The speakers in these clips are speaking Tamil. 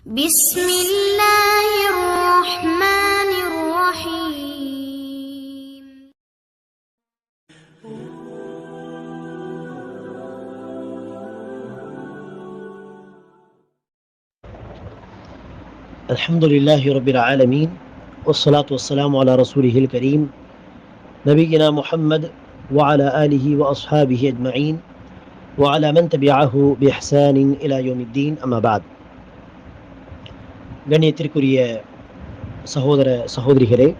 بسم الله الرحمن الرحيم. الحمد لله رب العالمين والصلاة والسلام على رسوله الكريم نبينا محمد وعلى آله وأصحابه أجمعين وعلى من تبعه بإحسان إلى يوم الدين أما بعد கண்ணியத்திற்குரிய சகோதர சகோதரிகளே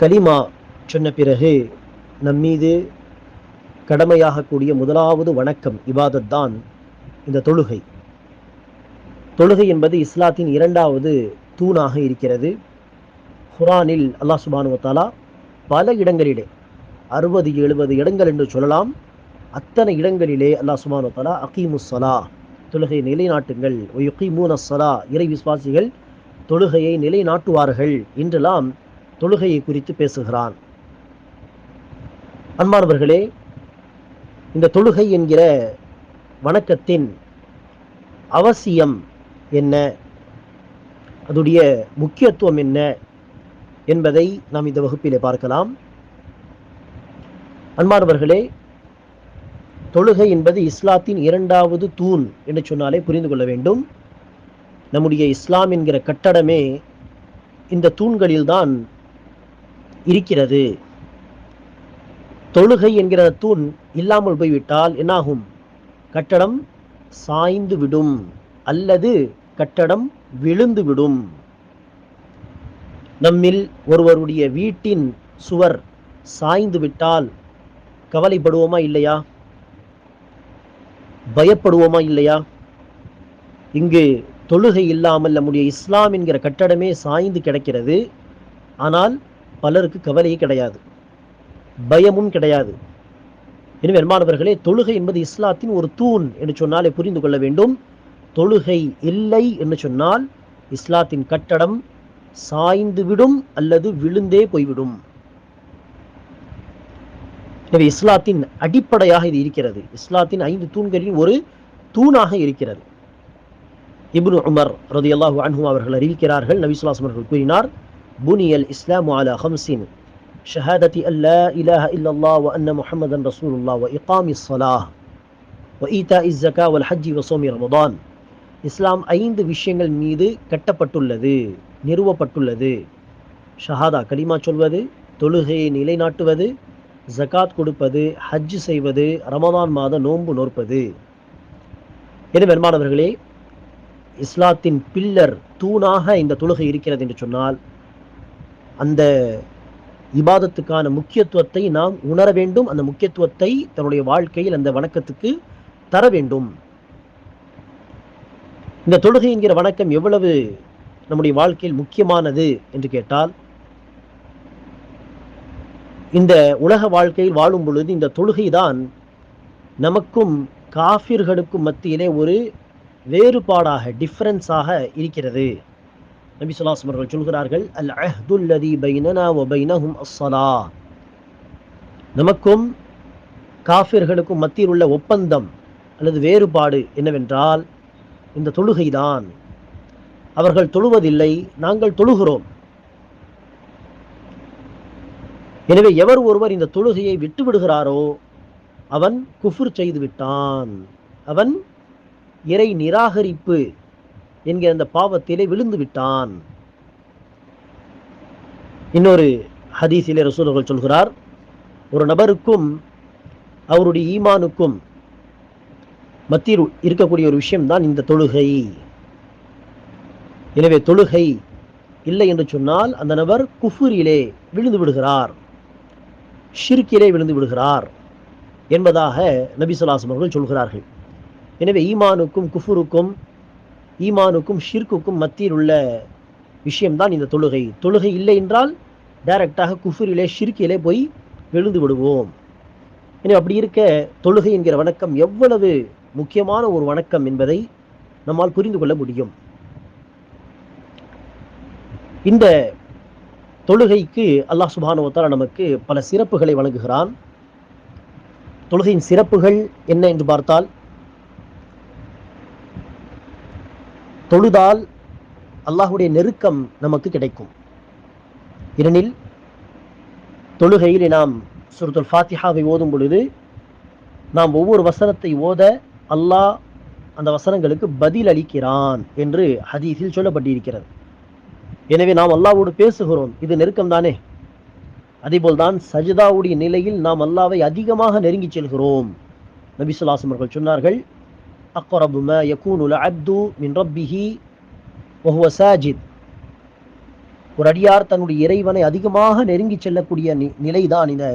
கலிமா சொன்ன பிறகு நம்மீது கடமையாகக்கூடிய முதலாவது வணக்கம் இபாதத் தான் இந்த தொழுகை. தொழுகை என்பது இஸ்லாத்தின் இரண்டாவது தூணாக இருக்கிறது. குரானில் அல்லாஹ் சுபானுவத்தாலா தாலா பல இடங்களிலே அறுபது எழுபது இடங்கள் என்று சொல்லலாம். அத்தனை இடங்களிலே அல்லாஹ் சுபானுவத்தாலா அகீமுசலா தொழுகையை தொழுகை நிலைநாட்டுங்கள். ஒயுகீமூன ஸலா இறை விசுவாசிகள் தொழுகையை நிலைநாட்டுவார்கள் என்றெல்லாம் தொழுகையை குறித்து பேசுகிறான். அன்பானவர்களே இந்த தொழுகை என்கிற வணக்கத்தின் அவசியம் என்ன? அதுடைய முக்கியத்துவம் என்ன என்பதை நாம் இந்த வகுப்பிலே பார்க்கலாம். அன்பானவர்களே தொழுகை என்பது இஸ்லாத்தின் இரண்டாவது தூண் என்று சொன்னாலே புரிந்து கொள்ள வேண்டும். நம்முடைய இஸ்லாம் என்கிற கட்டடமே இந்த தூண்களில்தான் இருக்கிறது. தொழுகை என்கிற தூண் இல்லாமல் போய்விட்டால் என்னாகும்? கட்டடம் சாய்ந்து விடும் அல்லது கட்டடம் விழுந்து விடும். நம்மில் ஒருவருடைய வீட்டின் சுவர் சாய்ந்து விட்டால் கவலைப்படுவோமா இல்லையா? பயப்படுவோமா இல்லையா? இங்கு தொழுகை இல்லாமல் நம்முடைய இஸ்லாம் என்கிற கட்டடமே சாய்ந்து கிடக்கிறது. ஆனால் பலருக்கு கவலையே கிடையாது. பயமும் கிடையாது. எனவே அன்பானவர்களே தொழுகை என்பது இஸ்லாத்தின் ஒரு தூண் என்று சொன்னாலே புரிந்து கொள்ள வேண்டும். தொழுகை இல்லை என்று சொன்னால் இஸ்லாத்தின் கட்டடம் சாய்ந்து விடும் அல்லது விழுந்தே போய்விடும். எனவே இஸ்லாத்தின் அடிப்படையாக இது இருக்கிறது. இஸ்லாத்தின் ஐந்து தூண்களில் ஒரு தூணாக இருக்கிறது. இப்னு உமர் ரதியல்லாஹு அன்ஹு அவர்கள் அறிவிக்கிறார்கள். நபி அவர்கள் கூறினார் புனியல் இஸ்லாம் அலா ஹம்சின் ஷஹாதத்தி அல்லா இலாஹ இல்லல்லா வ அன்ன முஹம்மதன் ரசூலுல்லா வ இகாமி சலாஹ் வ ஈதாஇ ஸக்கா வல் ஹஜ்ஜி வ ரமதான். இஸ்லாம் ஐந்து விஷயங்கள் மீது கட்டப்பட்டுள்ளது நிறுவப்பட்டுள்ளது. ஷஹாதா கலிமா சொல்வது தொழுகையை நிலைநாட்டுவது ஜகாத் கொடுப்பது ஹஜ் செய்வது ரமதான் மாத நோன்பு நோற்பது. எனவே பெருமானவர்களே இஸ்லாத்தின் பில்லர் தூணாக இந்த தொழுகை இருக்கிறது என்று சொன்னால் அந்த இபாதத்துக்கான முக்கியத்துவத்தை நாம் உணர வேண்டும். அந்த முக்கியத்துவத்தை தன்னுடைய வாழ்க்கையில் அந்த வணக்கத்துக்கு தர வேண்டும். இந்த தொழுகை என்கிற வணக்கம் எவ்வளவு நம்முடைய வாழ்க்கையில் முக்கியமானது என்று கேட்டால் இந்த உலக வாழ்க்கையில் வாழும் பொழுது இந்த தொழுகை தான் நமக்கும் காஃபிர்களுக்கும் மத்தியிலே ஒரு வேறுபாடாக டிஃப்ரென்ஸாக இருக்கிறது. நபி சொல்லாஸ்லம் அவர்கள் சொல்கிறார்கள் அல் அஹ்துல்லதி பைனனா வ பைனஹும் அஸ்ஸலா நமக்கும் காஃபிர்களுக்கும் மத்தியில் உள்ள ஒப்பந்தம் அல்லது வேறுபாடு என்னவென்றால் இந்த தொழுகைதான். அவர்கள் தொழுவதில்லை நாங்கள் தொழுகிறோம். எனவே எவர் ஒருவர் இந்த தொழுகையை விட்டு விடுகிறாரோ அவன் குஃபுர் செய்து விட்டான். அவன் இறை நிராகரிப்பு என்கிற அந்த பாவத்திலே விழுந்து விட்டான். இன்னொரு ஹதீஸிலே ரசூலர்கள் சொல்கிறார் ஒரு நபருக்கும் அவருடைய ஈமானுக்கும் மத்தியில் இருக்கக்கூடிய ஒரு விஷயம்தான் இந்த தொழுகை. எனவே தொழுகை இல்லை என்று சொன்னால் அந்த நபர் குஃபுரியிலே விழுந்து விடுகிறார். ஷிர்கிலே விழுந்து விடுகிறார் என்பதாக நபி சொல்லாசம் அவர்கள் சொல்கிறார்கள். எனவே ஈமானுக்கும் குஃபுருக்கும் ஈமானுக்கும் ஷிர்குக்கும் மத்தியில் உள்ள விஷயம்தான் இந்த தொழுகை. தொழுகை இல்லை என்றால் டைரக்டாக குஃபுரிலே ஷிர்கிலே போய் விழுந்து விடுவோம். எனவே அப்படி இருக்க தொழுகை என்கிற வணக்கம் எவ்வளவு முக்கியமான ஒரு வணக்கம் என்பதை நம்மால் புரிந்து கொள்ள முடியும். இந்த தொழுகைக்கு அல்லாஹ் சுபானுவத்தால் நமக்கு பல சிறப்புகளை வழங்குகிறான். தொழுகையின் சிறப்புகள் என்ன என்று பார்த்தால் தொழுதால் அல்லாஹுடைய நெருக்கம் நமக்கு கிடைக்கும். ஏனெனில் தொழுகையில் நாம் சுருத்துல் ஃபாத்திஹாவை ஓதும் பொழுது நாம் ஒவ்வொரு வசனத்தை ஓத அல்லாஹ் அந்த வசனங்களுக்கு பதில் அளிக்கிறான் என்று ஹதீஸில் சொல்லப்பட்டிருக்கிறது. எனவே நாம் அல்லாவோடு பேசுகிறோம். இது நெருக்கம் தானே அதேபோல்தான் சஜிதாவுடைய நிலையில் நாம் அல்லாவை அதிகமாக நெருங்கி செல்கிறோம். நபி சொல்லாசம் அவர்கள் சொன்னார்கள் அக்ரபு யகூனுல அப்து மின் ரப்பிஹி ஒஹுவ சாஜித். ஒரு அடியார் தன்னுடைய இறைவனை அதிகமாக நெருங்கி செல்லக்கூடிய நி நிலைதான் இந்த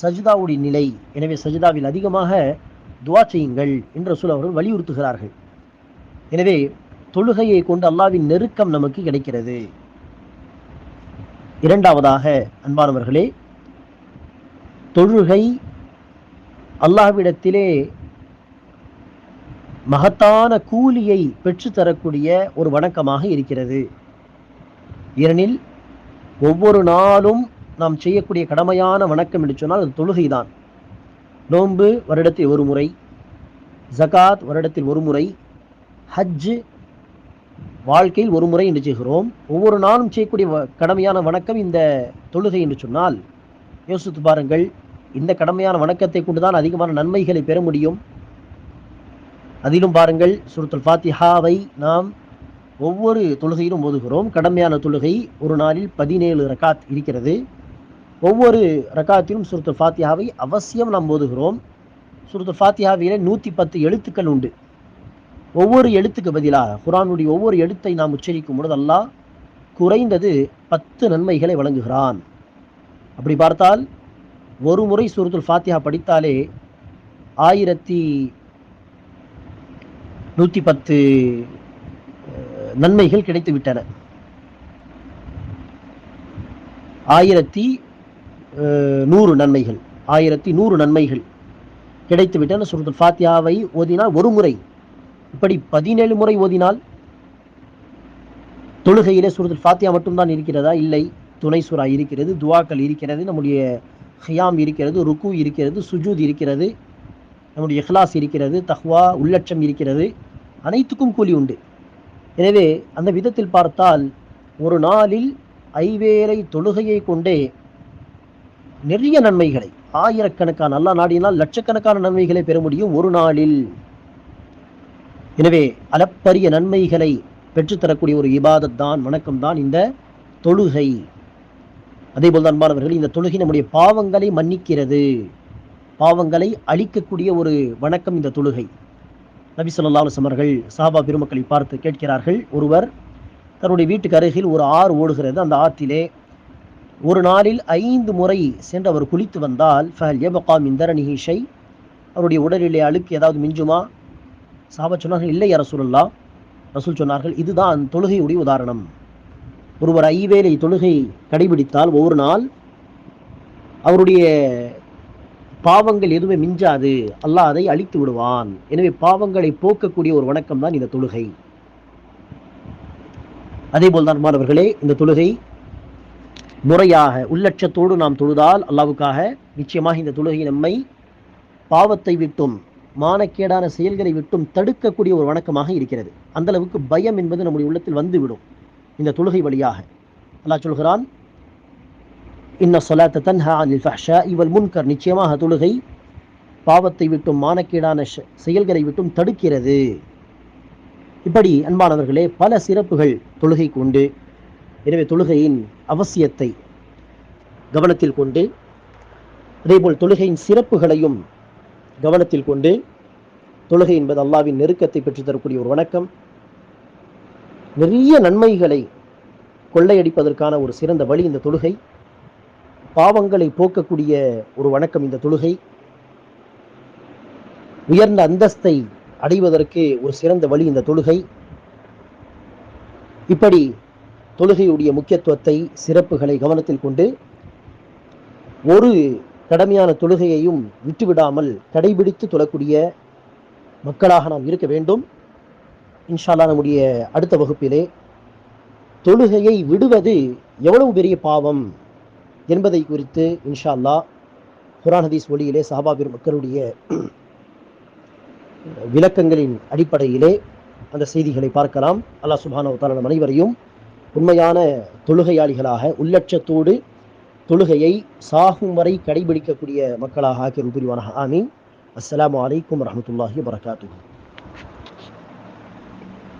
சஜிதாவுடைய நிலை. எனவே சஜிதாவில் அதிகமாக துவா செய்யுங்கள் என்று சொல்ல அவர்கள் வலியுறுத்துகிறார்கள். எனவே தொழுகையை கொண்டு அல்லாவின் நெருக்கம் நமக்கு கிடைக்கிறது. இரண்டாவதாக அன்பானவர்களே தொழுகை அல்லாஹ்விடத்திலே மகத்தான கூலியை பெற்றுத்தரக்கூடிய ஒரு வணக்கமாக இருக்கிறது. ஏனெனில் ஒவ்வொரு நாளும் நாம் செய்யக்கூடிய கடமையான வணக்கம் என்று சொன்னால் அது தொழுகைதான். நோன்பு வருடத்தில் ஒரு முறை ஜகாத் வருடத்தில் ஒரு முறை ஹஜ்ஜு வாழ்க்கையில் ஒரு முறை என்று செய்கிறோம். ஒவ்வொரு நாளும் செய்யக்கூடிய கடமையான வணக்கம் இந்த தொழுகை என்று சொன்னால் யோசித்து பாருங்கள். இந்த கடமையான வணக்கத்தை கொண்டுதான் அதிகமான நன்மைகளை பெற முடியும். அதிலும் பாருங்கள் சுருத்தல் ஃபாத்திஹாவை நாம் ஒவ்வொரு தொழுகையிலும் ஓதுகிறோம். கடமையான தொழுகை ஒரு நாளில் பதினேழு ரகாத் இருக்கிறது. ஒவ்வொரு ரகாத்திலும் சுருத்தல் ஃபாத்தியாவை அவசியம் நாம் ஓதுகிறோம். சுருத்தல் ஃபாத்தியாவிலே நூற்றி பத்து எழுத்துக்கள் உண்டு. ஒவ்வொரு எழுத்துக்கு பதிலாக குரானுடைய ஒவ்வொரு எழுத்தை நாம் உச்சரிக்கும் பொழுது அல்லாஹ் குறைந்தது பத்து நன்மைகளை வழங்குகிறான். அப்படி பார்த்தால் ஒரு முறை சூரத்துல் ஃபாத்தியா படித்தாலே ஆயிரத்தி நூற்றி பத்து நன்மைகள் கிடைத்து விட்டன ஆயிரத்தி நூறு நன்மைகள் ஆயிரத்தி நூறு நன்மைகள் கிடைத்து விட்டன ஃபாத்தியாவை ஓதினால் ஒரு முறை இப்படி பதினேழு முறை ஓதினால் தொழுகையிலே சூரத்துல் ஃபாத்தியா மட்டும்தான் இருக்கிறதா? இல்லை துணை சூரா இருக்கிறது துவாக்கள் இருக்கிறது நம்முடைய ஹியாம் இருக்கிறது ருக்கு இருக்கிறது சுஜூத் இருக்கிறது நம்முடைய இஹ்லாஸ் இருக்கிறது தஹ்வா உள்ளட்சம் இருக்கிறது அனைத்துக்கும் கூலி உண்டு. எனவே அந்த விதத்தில் பார்த்தால் ஒரு நாளில் ஐவேளை தொழுகையை கொண்டே நிறைய நன்மைகளை ஆயிரக்கணக்கான அல்லா நாடினால் லட்சக்கணக்கான நன்மைகளை பெற முடியும். ஒரு நாளில் எனவே அளப்பரிய நன்மைகளை பெற்றுத்தரக்கூடிய ஒரு இபாதத் தான் வணக்கம் தான் இந்த தொழுகை. அதேபோல் தான் மாணவர்கள் இந்த தொழுகை நம்முடைய பாவங்களை மன்னிக்கிறது. பாவங்களை அழிக்கக்கூடிய ஒரு வணக்கம் இந்த தொழுகை. நபி ஸல்லல்லாஹு அவர்கள் சாபா பெருமக்களை பார்த்து கேட்கிறார்கள். ஒருவர் தன்னுடைய வீட்டுக்கு அருகில் ஒரு ஆறு ஓடுகிறது. அந்த ஆற்றிலே ஒரு நாளில் ஐந்து முறை சென்று அவர் குளித்து வந்தால் ஃபஹல் யபகா இந்தரணிஹிஷை அவருடைய உடலிலே அழுக்கு ஏதாவது மிஞ்சுமா? சாபா சொன்னார்கள் இல்லை ரசூலுல்லா ரசூல் சொன்னார்கள் இதுதான் தொழுகையுடைய உதாரணம். ஒருவர் ஐவேளை தொழுகை கடைபிடித்தால் ஒவ்வொரு நாள் அவருடைய பாவங்கள் எதுவுமே மிஞ்சாது. அல்லாஹ் அதை அழித்து விடுவான். எனவே பாவங்களை போக்கக்கூடிய ஒரு வணக்கம் தான் இந்த தொழுகை. அதேபோல் தான் மாணவர்களே இந்த தொழுகை முறையாக உள்ளட்சத்தோடு நாம் தொழுதால் அல்லாவுக்காக நிச்சயமாக இந்த தொழுகை நம்மை பாவத்தை விட்டும். மானக்கேடான செயல்களை விட்டும் தடுக்கக்கூடிய ஒரு வணக்கமாக இருக்கிறது. அந்த அளவுக்கு பயம் என்பது நம்முடைய உள்ளத்தில் வந்துவிடும். இந்த தொழுகை வழியாக. அல்லாஹ் சொல்கிறான் இன்ன சொலாத்த தன்ஹா அனில் ஃபஹ்ஷா இவல் முன்கர். நிச்சயமாக தொழுகை பாவத்தை விட்டும் மானக்கேடான செயல்களை விட்டும் தடுக்கிறது. இப்படி அன்பானவர்களே பல சிறப்புகள் தொழுகைக்கு உண்டு. எனவே தொழுகையின் அவசியத்தை கவனத்தில் கொண்டு அதேபோல் தொழுகையின் சிறப்புகளையும் கவனத்தில் கொண்டு தொழுகை என்பது அல்லாவின் நெருக்கத்தை பெற்றுத்தரக்கூடிய ஒரு வணக்கம். நிறைய நன்மைகளை கொள்ளையடிப்பதற்கான ஒரு சிறந்த வழி இந்த தொழுகை. பாவங்களை போக்கக்கூடிய ஒரு வணக்கம் இந்த தொழுகை. உயர்ந்த அந்தஸ்தை அடைவதற்கு ஒரு சிறந்த வழி இந்த தொழுகை. இப்படி தொழுகையுடைய முக்கியத்துவத்தை சிறப்புகளை கவனத்தில் கொண்டு ஒரு கடமையான தொழுகையையும் விட்டுவிடாமல் கடைபிடித்து தொழக்கூடிய மக்களாக நாம் இருக்க வேண்டும். இன்ஷால்லா நம்முடைய அடுத்த வகுப்பிலே தொழுகையை விடுவது எவ்வளவு பெரிய பாவம் என்பதை குறித்து இன்ஷால்லா அல்லாஹ் குரான் ஹதீஸ் ஒளியிலே சஹாபா மக்களுடைய விளக்கங்களின் அடிப்படையிலே அந்த செய்திகளை பார்க்கலாம். அல்லாஹ் சுப்ஹானஹு நம் அனைவரையும் உண்மையான தொழுகையாளிகளாக உள்ளட்சத்தோடு தொழுகையை சாகும் வரை கடைபிடிக்கக்கூடிய மக்களாக ஆக்கியல் புரிவானாக ஆமீன். அஸ்லாம் வலைக்கம் வரமத்துல்லாஹி வபரகாத்துஹு.